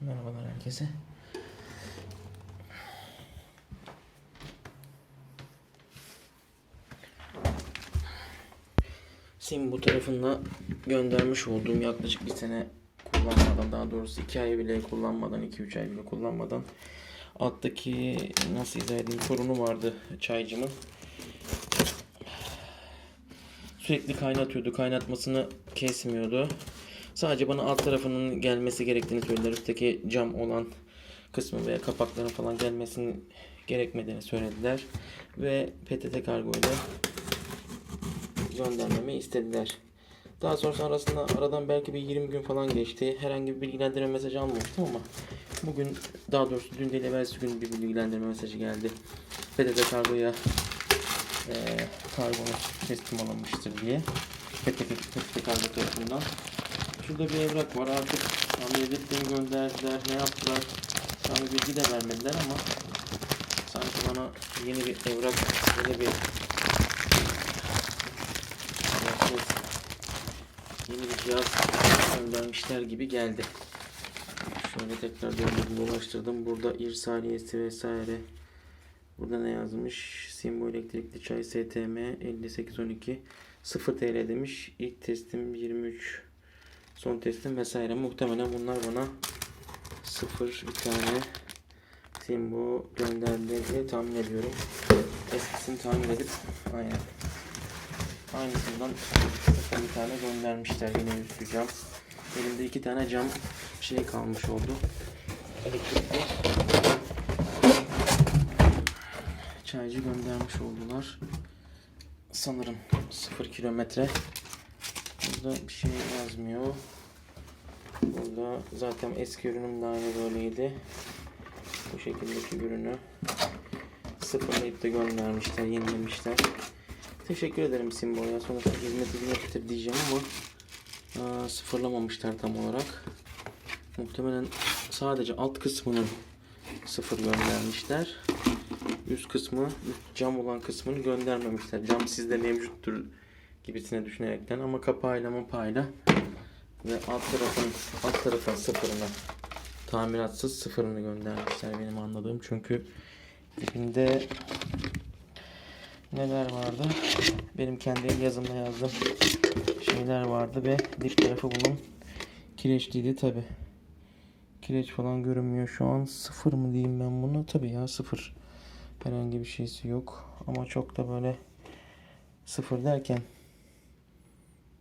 Merhabalar herkese. Sim bu tarafında göndermiş olduğum yaklaşık bir sene kullanmadan daha doğrusu iki ay bile kullanmadan iki üç ay bile kullanmadan alttaki nasıl izah edeyim sorunu vardı çaycımın. Sürekli kaynatıyordu. Kaynatmasını kesmiyordu. Sadece bana alt tarafının gelmesi gerektiğini söylediler. Üstteki cam olan kısmı veya kapakların falan gelmesinin gerekmediğini söylediler. Ve PTT kargo ile göndermemi istediler. Daha sonra arasında aradan belki bir 20 gün falan geçti. Herhangi bir bilgilendirme mesajı almamıştım ama bugün daha doğrusu dün değil evvelsi gün bir bilgilendirme mesajı geldi. PTT kargoya eee kargonu teslim alınmıştır diye. PTT, PTT kargo tarafından. Şurada bir evrak var artık beni gönderdiler ne yaptılar bir bilgi de vermediler ama sanki bana yeni bir evrak yeni bir yeni bir cihaz göndermişler gibi geldi. Şöyle tekrar döndürdüm dolaştırdım. Burada irsaliyesi vesaire. Burada ne yazmış? Simbo elektrikli çay STM 5812 0 TL demiş. İlk testim 23 son testim vesaire. Muhtemelen bunlar bana 0 bir tane Simbo gönderdi diye tahmin ediyorum. Eskisini tahmin edip aynen aynısından sıfır bir tane göndermişler yine üstü cam. Elimde iki tane cam şey kalmış oldu. Elektrikli çaycı göndermiş oldular. Sanırım 0 kilometre. Burada bir şey yazmıyor. Burada zaten eski ürünüm de aynı böyleydi. Bu şekildeki ürünü sıfırlayıp da göndermişler, yenilemişler. Teşekkür ederim Simbo'ya. Sonuçta hizmet hizmettir diyeceğim ama aa, sıfırlamamışlar tam olarak. Muhtemelen sadece alt kısmını sıfır göndermişler. Üst kısmı, üst cam olan kısmını göndermemişler. Cam sizde mevcuttur gibisine düşünerekten ama kapağıyla mapayla ve alt tarafın alt tarafa sıfırını tamiratsız sıfırını göndermişler benim anladığım. Çünkü dibinde neler vardı? Benim kendi yazımla yazdığım şeyler vardı ve dip tarafı bunun kireçliydi tabi kireç falan görünmüyor şu an. Sıfır mı diyeyim ben bunu? Tabi ya sıfır. Herhangi bir şeysi yok. Ama çok da böyle sıfır derken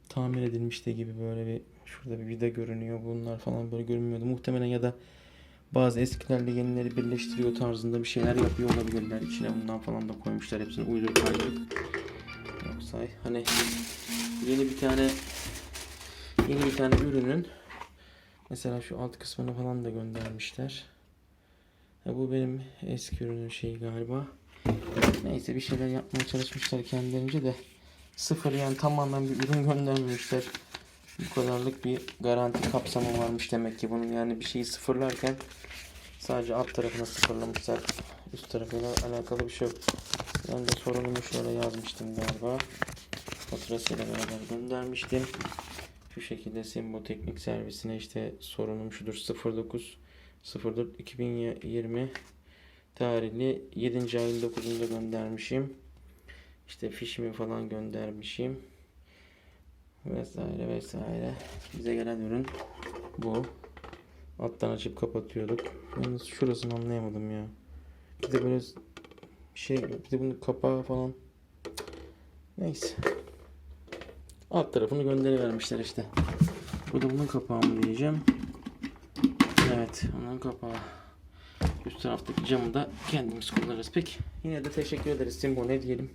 tamir edilmiş de gibi böyle bir şurada bir vida görünüyor. Bunlar falan böyle görünmüyordu. Muhtemelen ya da bazı eskilerle yenileri birleştiriyor tarzında bir şeyler yapıyor olabilirler. İçine bundan falan da koymuşlar hepsini uydur kaydır. Yoksa hani yeni bir tane yeni bir tane ürünün mesela şu alt kısmını falan da göndermişler. Ha, bu benim eski ürünün şeyi galiba. Neyse bir şeyler yapmaya çalışmışlar kendilerince de sıfır yani tamamen bir ürün göndermemişler. Bu kadarlık bir garanti kapsamı varmış demek ki bunun yani bir şeyi sıfırlarken sadece alt tarafını sıfırlamışlar. Üst tarafıyla alakalı bir şey yok. Ben de sorunumu şöyle yazmıştım galiba. Faturasıyla beraber göndermiştim. Şu şekilde Simbo Teknik Servisine işte sorunum şudur 09 04 2020 tarihli 7. ayın 9'unda göndermişim. İşte fişimi falan göndermişim. Vesaire vesaire. Bize gelen ürün bu. Alttan açıp kapatıyorduk. Yalnız şurasını anlayamadım ya. Bir de böyle şey bir de bunun kapağı falan. Neyse. Alt tarafını gönderivermişler işte. Bu da bunun kapağı mı diyeceğim. Evet, onun kapağı. Üst taraftaki camı da kendimiz kullanırız. Peki, yine de teşekkür ederiz Simbo ne diyelim.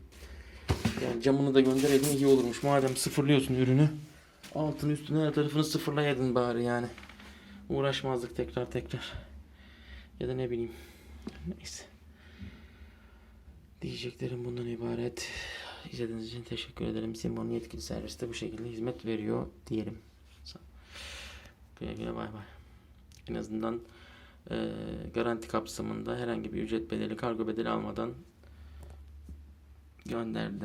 Yani camını da göndereydin iyi olurmuş. Madem sıfırlıyorsun ürünü. Altını üstünü her tarafını sıfırlayaydın bari yani. Uğraşmazdık tekrar tekrar. Ya da ne bileyim. Neyse. Diyeceklerim bundan ibaret. İzlediğiniz için teşekkür ederim. Simbo'nun yetkili serviste bu şekilde hizmet veriyor diyelim. Güle güle bay bay. En azından e, garanti kapsamında herhangi bir ücret bedeli, kargo bedeli almadan gönderdi.